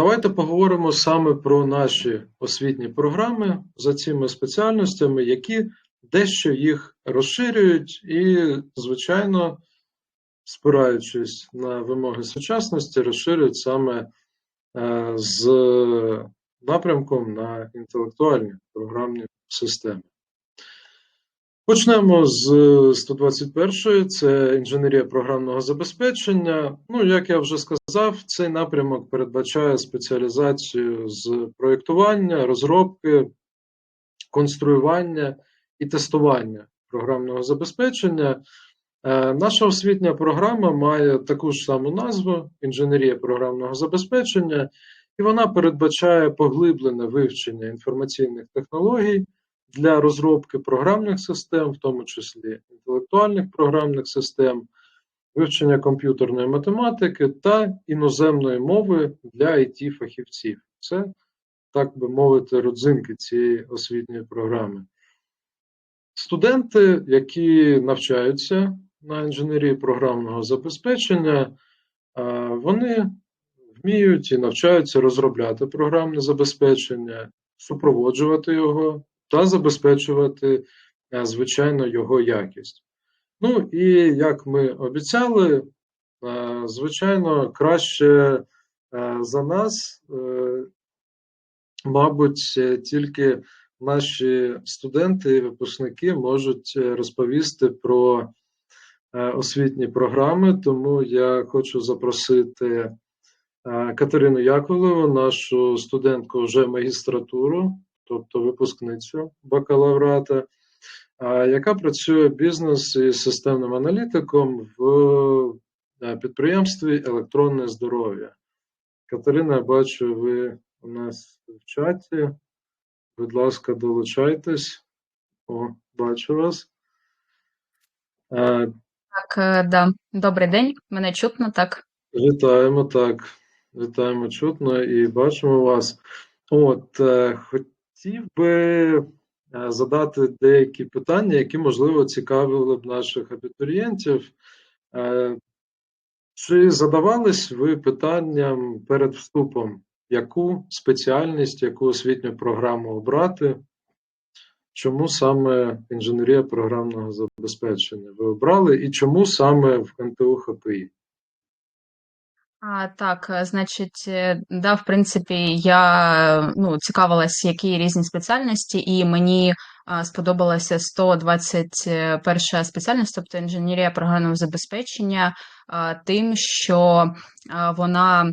давайте поговоримо саме про наші освітні програми за цими спеціальностями, які дещо їх розширюють і, звичайно, спираючись на вимоги сучасності, розширюють саме е, з напрямком на інтелектуальні програмні системи. Почнемо з 121-ї, це інженерія програмного забезпечення. Ну, як я вже сказав, цей напрямок передбачає спеціалізацію з проєктування, розробки, конструювання і тестування програмного забезпечення. Е, наша освітня програма має таку ж саму назву інженерія програмного забезпечення, і вона передбачає поглиблене вивчення інформаційних технологій для розробки програмних систем, в тому числі інтелектуальних програмних систем, вивчення комп'ютерної математики та іноземної мови для it фахівців Це, так би мовити, родзинки цієї освітньої програми. Студенти, які навчаються на інженерії програмного забезпечення, вони вміють і навчаються розробляти програмне забезпечення, супроводжувати його та забезпечувати, е, звичайно, його якість. Ну і як ми обіцяли, е, звичайно, краще е, за нас, мабуть, тільки наші студенти і випускники можуть розповісти про освітні програми, тому я хочу запросити Катерину Яковлеву, нашу студентку вже магістратуру тобто випускницю бакалаврата, яка працює бізнес і системним аналітиком в е, підприємстві Електронне здоров'я. Катерина, я бачу, ви у нас в чаті. Будь ласка, долучайтесь. О, бачу вас. Так, е, да. Добрий день, мене чутно, так. Вітаємо, так. Вітаємо чутно і бачимо вас. От, е, хотів би е, задати деякі питання, які, можливо, цікавили б наших абітурієнтів. Е, чи задавались ви питанням перед вступом, яку спеціальність, яку освітню програму обрати? Чому саме інженерія програмного забезпечення ви обрали і чому саме в НТУ ХПІ? А, Так, е, значить, е, да, в принципі, я ну, цікавилась, які різні спеціальності, і мені а, сподобалася 121 спеціальність, тобто інженерія програмного забезпечення, а, тим, що а, вона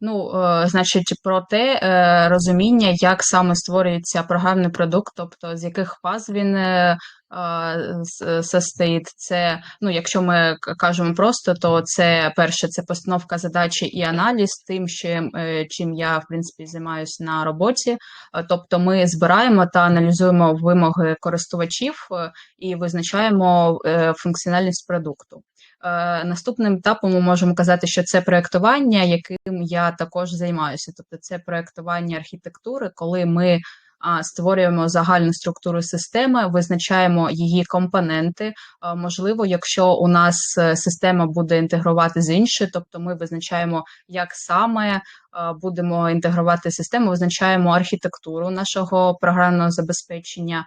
Ну, е, значить, про те е, розуміння, як саме створюється програмний продукт, тобто з яких фаз він е, состоїть. Це, ну, якщо ми кажемо просто, то це перше це постановка задачі і аналіз тим, чим, чим я в принципі займаюся на роботі. Тобто ми збираємо та аналізуємо вимоги користувачів і визначаємо функціональність продукту. Е, наступним етапом ми можемо казати, що це проєктування, яким я також займаюся. Тобто, це проєктування архітектури, коли ми створюємо загальну структуру системи, визначаємо її компоненти. Можливо, якщо у нас е, система буде інтегрувати з іншою, тобто ми визначаємо, як саме будемо інтегрувати систему, визначаємо архітектуру нашого програмного забезпечення.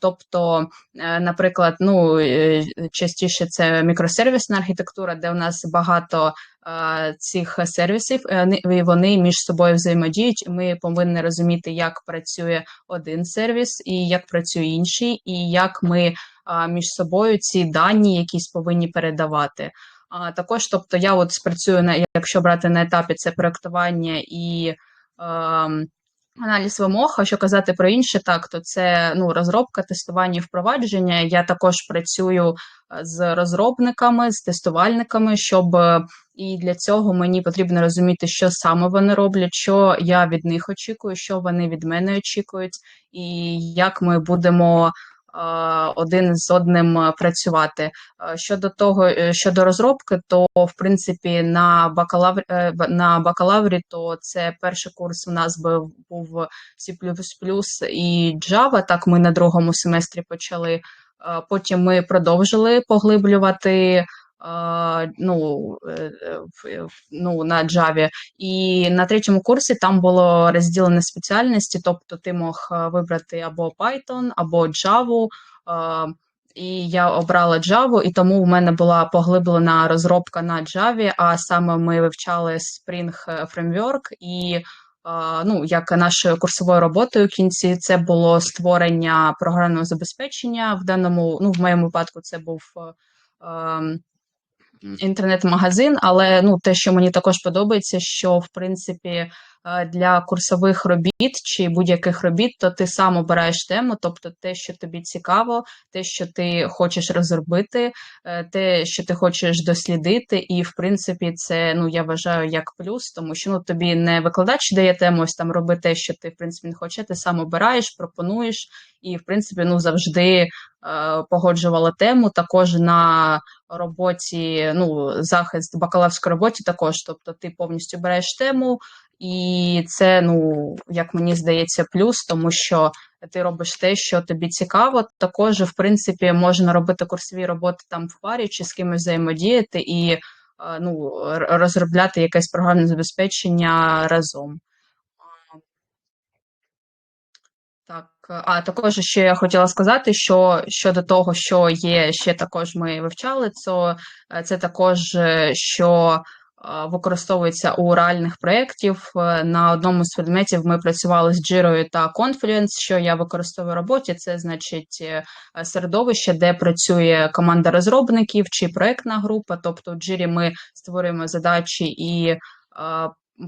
Тобто, е, наприклад, ну е, частіше це мікросервісна архітектура, де у нас багато цих сервісів, е, і вони між собою взаємодіють. Ми повинні розуміти, як працює один сервіс і як працює інший, і як ми між собою ці дані якісь повинні передавати. А також, тобто, я от спрацюю на якщо брати на етапі це проектування і. Ем, Аналіз вимог, а що казати про інше, так то це ну розробка, тестування, і впровадження. Я також працюю е, з розробниками, з тестувальниками, щоб е, і для цього мені потрібно розуміти, що саме вони роблять, що я від них очікую, що вони від мене очікують, і як ми будемо один з одним е, працювати. Щодо того, е, щодо розробки, то в принципі на бакалаврі е, на бакалаврі, то це перший курс у нас був C++ і Java. Так ми на другому семестрі почали. Потім ми продовжили поглиблювати е, ну, е, в- в- ну, на Java. І на третьому курсі там було розділені спеціальності, тобто ти мог вибрати або Python, або Java. І я обрала Java, і тому у мене була поглиблена розробка на Java, а саме ми вивчали Spring Framework і ну, як нашою курсовою роботою в кінці це було створення програмного забезпечення. В даному, ну, в моєму випадку, це був е, ем, інтернет-магазин, але ну, те, що мені також подобається, що в принципі для курсових робіт чи будь-яких робіт, то ти сам обираєш тему, тобто те, що тобі цікаво, те, що ти хочеш розробити, е, те, що ти хочеш дослідити, і в принципі, це ну я вважаю як плюс, тому що ну тобі не викладач дає тему, ось там роби те, що ти в принципі не хочеш, ти сам обираєш, пропонуєш, і в принципі, ну завжди е, погоджувала тему також на роботі, ну, захист бакалаврської роботі також. Тобто ти повністю береш тему, і це, ну, як мені здається, плюс, тому що ти робиш те, що тобі цікаво. Також, в принципі, можна робити курсові роботи там в парі чи з кимось взаємодіяти і е, ну, розробляти якесь програмне забезпечення разом. Так, а також ще я хотіла сказати, що щодо того, що є ще також ми вивчали, то е, це також е, що використовується у реальних проєктів. Е, На одному з предметів ми працювали з Jira та Confluence, що я використовую в роботі. Це значить е, середовище, де працює команда розробників чи проєктна група. Тобто в Jira ми створюємо задачі і е,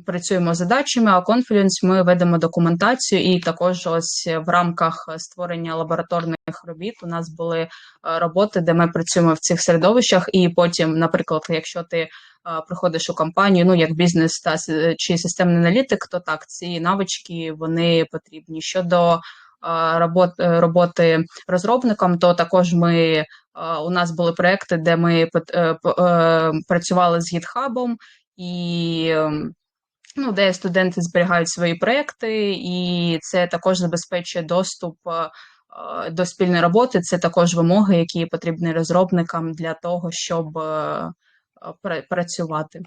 працюємо задачами, а Confluence ми ведемо документацію, і також ось в рамках створення лабораторних робіт у нас були е, роботи, де ми працюємо в цих середовищах, і потім, наприклад, якщо ти е, приходиш у компанію, ну як бізнес та чи системний аналітик, то так ці навички вони потрібні. Щодо е, робот, роботи розробником, то також ми у нас були проекти, де ми працювали з GitHub, і ем, ну, де студенти зберігають свої проекти, і це також забезпечує доступ е, е, до спільної роботи. Це також вимоги, які потрібні розробникам для того, щоб е, пра- працювати.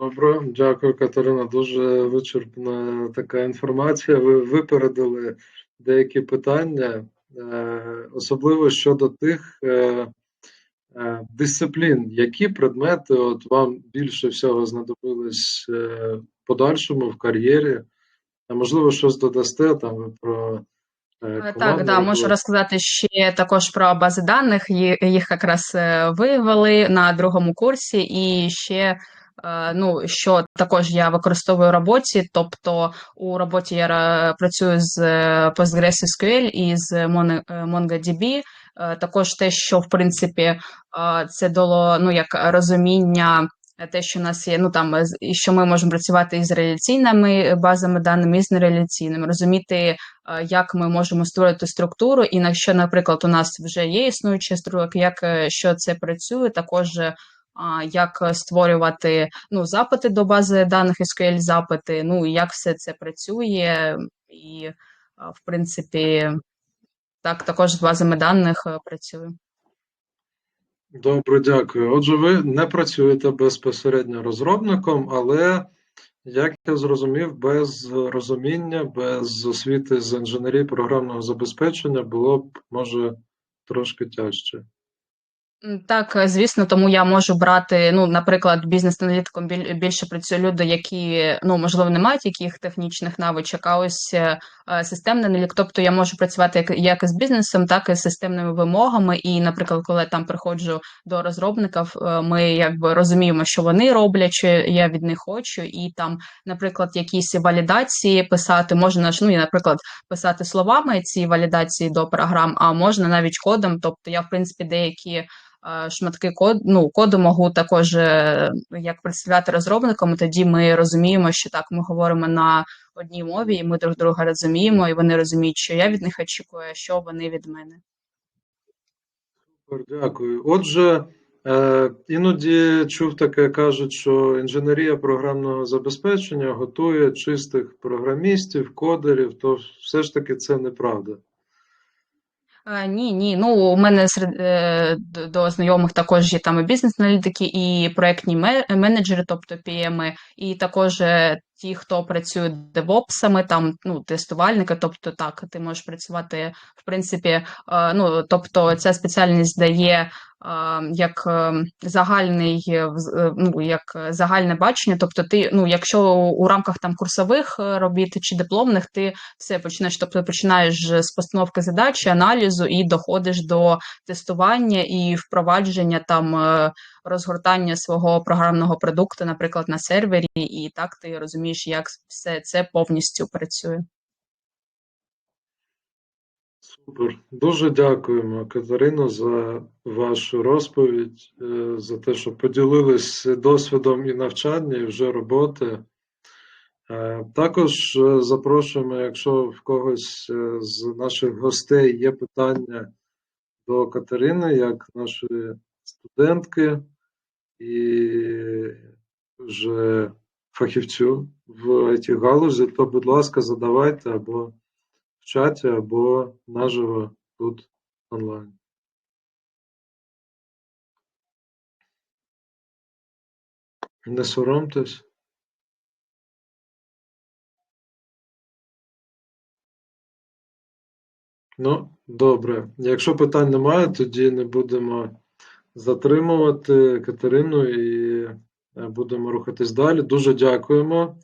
Добре, дякую, Катерина. Дуже вичерпна така інформація. Ви випередили деякі питання, особливо щодо тих дисциплін, які предмети от вам більше всього знадобились е, в подальшому в кар'єрі. А можливо, щось додасте там ви про е, Е, Так, да, можу розказати ще також про бази даних. Їх якраз е, виявили на другому курсі, і ще е, ну, що також я використовую в роботі. Тобто у роботі я ра- працюю з е, PostgreSQL і з Mon- е, MongoDB. Е, Також те, що в принципі е, це дало ну, як розуміння. е, Те, що у нас є, ну там і що ми можемо працювати із реляційними базами даними, і з нереляційними, розуміти як ми можемо створити структуру, і на що, наприклад, у нас вже є існуюча структура, як що це працює, також як створювати ну, запити до бази даних, SQL запити, ну і як все це працює, і в принципі, так також з базами даних е, працюю. Добре, дякую. Отже, ви не працюєте безпосередньо розробником, але, як я зрозумів, без розуміння, без освіти з інженерії програмного забезпечення було б, може, трошки тяжче. Так, е, звісно, тому я можу брати, ну, наприклад, бізнес-аналітиком біль- більше працюють люди, які, ну, можливо, не мають яких технічних навичок, а ось е, е, системний аналітик. Тобто я можу працювати як, як із бізнесом, так і з системними вимогами. І, наприклад, коли я там приходжу до розробників, ми якби розуміємо, що вони роблять, що я від них хочу, і там, наприклад, якісь валідації писати можна ну, наприклад, писати словами ці валідації до програм, а можна навіть кодом. Тобто я, в принципі, деякі шматки код, ну, коду можу також е, як представляти розробникам, тоді ми розуміємо, що так, ми говоримо на одній мові, і ми друг друга розуміємо, і вони розуміють, що я від них очікую, що вони від мене. Дякую. Отже, е, іноді чув таке, кажуть, що інженерія програмного забезпечення готує чистих програмістів, кодерів, то все ж таки це неправда. Ні, ні. Ну, у мене серед е, до знайомих також є там і бізнес-аналітики, і проектні ме- менеджери, тобто PM, і також е, ті, хто працюють девопсами, там ну, тестувальники. Тобто, так, ти можеш працювати в принципі. е, Ну, тобто, ця спеціальність дає е, як е, загальний ну, як загальне бачення. Тобто, ти, ну, якщо у рамках там курсових робіт чи дипломних, ти все почнеш, тобто починаєш з постановки задачі, аналізу і доходиш до тестування і впровадження там розгортання свого програмного продукту, наприклад, на сервері, і так ти розумієш, як все це повністю працює. Супер. Дуже дякуємо, Катерино, за вашу розповідь, е, за те, що поділились досвідом і навчання, і вже роботи. Е, Також е, запрошуємо, якщо в когось з наших гостей є питання до Катерини, як нашої студентки і вже фахівцю в it галузі, то, будь ласка, задавайте або в чаті, або наживо тут онлайн. Не соромтесь. Ну, добре. Якщо питань немає, тоді не будемо затримувати Катерину і е, будемо рухатись далі. Дуже дякуємо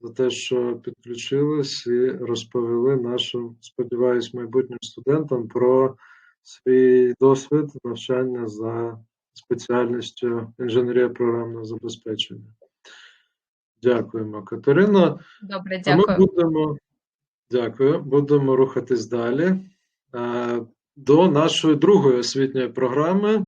за те, що підключились і розповіли нашим, сподіваюсь, майбутнім студентам про свій досвід навчання за спеціальністю інженерія програмного забезпечення. Дякуємо, Катерина. Добре, А ми будемо, дякую, будемо рухатись далі е, до нашої другої освітньої програми